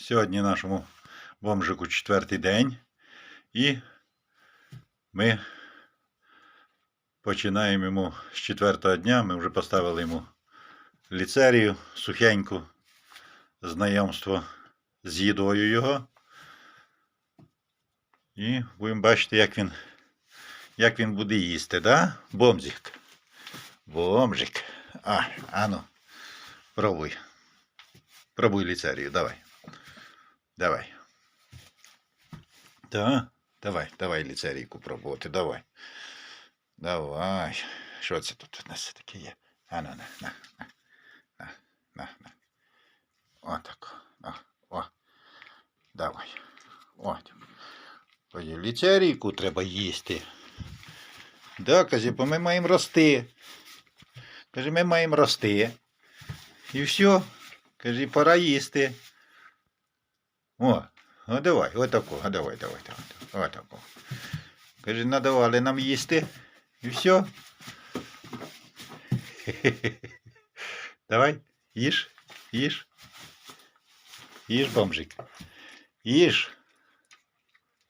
Сьогодні нашому бомжику четвертий день. І ми починаємо йому з четвертого дня. Ми вже поставили йому ліцерію сухеньку, знайомство з їдою його. І будемо бачити, як він, як він буде їсти, да? Бомзик. Бомжик. А, ану, пробуй. Пробуй ліцерію, давай. Давай. Да, давай, давай ліцерійку пробувати, давай. Давай. Що це тут у нас таке є? А, на, на, на, на, на, на, на. Отак. На, о. Давай. От. Ой, Ліцерійку треба їсти. Да, каже, бо ми маємо рости. Каже, ми маємо рости. І все. Каже, пора їсти. О, ну давай, отако, а давай, давай, давай, отако. Каже, надавали нам їсти. І все. Давай, їж, їж. Їж, бомжик. Їж.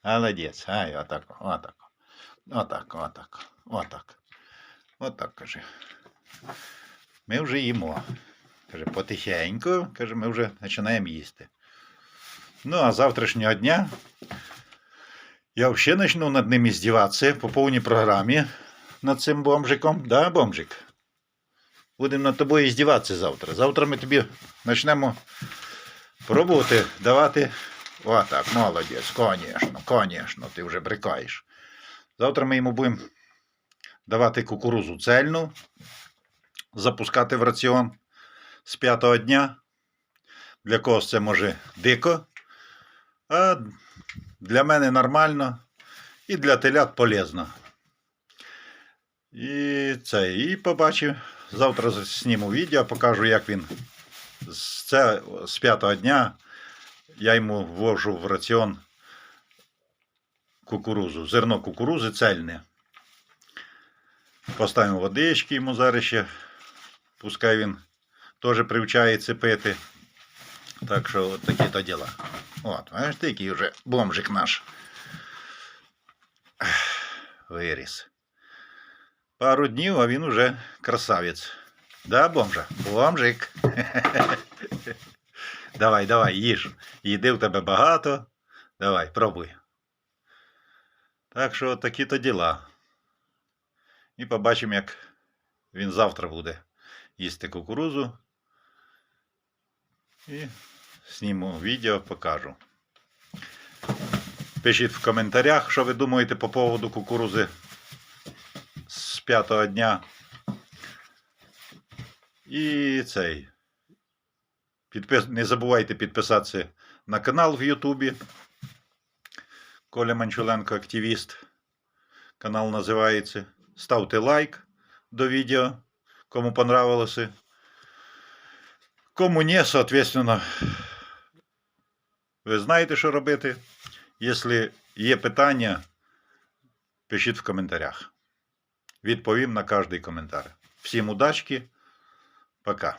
Молодець. Ай, отако, отако. Отак, отак, отак. Отак, каже. Ми вже їмо. Каже, потихеньку, каже, ми вже починаємо їсти. Ну, а завтрашнього дня я взагалі почну над ним здіватися по повній програмі над цим бомжиком. Да, бомжик? Будемо над тобою здіватися завтра. Завтра ми тобі почнемо пробувати давати. О, так, молодець, конечно, конечно, ти вже брикаєш. Завтра ми йому будемо давати кукурузу цельну, запускати в раціон з п'ятого дня. Для когось це може дико, а для мене нормально і для телят полезно. І це, і побачив. Завтра зніму відео, покажу, як він це, з п'ятого дня я йому ввожу в раціон кукурузу, зерно кукурузи цельне. Поставимо водички йому зараз ще. Пускай він теж привчається пити. Так що от такі то діла. От, бачиш, такий вже бомжик наш. Виріс. Пару днів, а він уже красавець. Да, бомжа? Бомжик. Давай, давай, їж. Їди в тебе багато. Давай, пробуй. Так що такі то діла. І побачимо, як він завтра буде їсти кукурузу. І зніму відео, покажу. Пишіть в коментарях, що ви думаєте по поводу кукурузи з п'ятого дня. І цей. Підпис... Не забувайте підписатися на канал в Ютубі. Коля Манчуленко активіст. Канал називається. Ставте лайк до відео, кому понравилося. Кому ні, соответственно, ви знаєте, що робити. Якщо є питання, пишіть в коментарях. Відповім на кожний коментар. Всім удачки. Пока.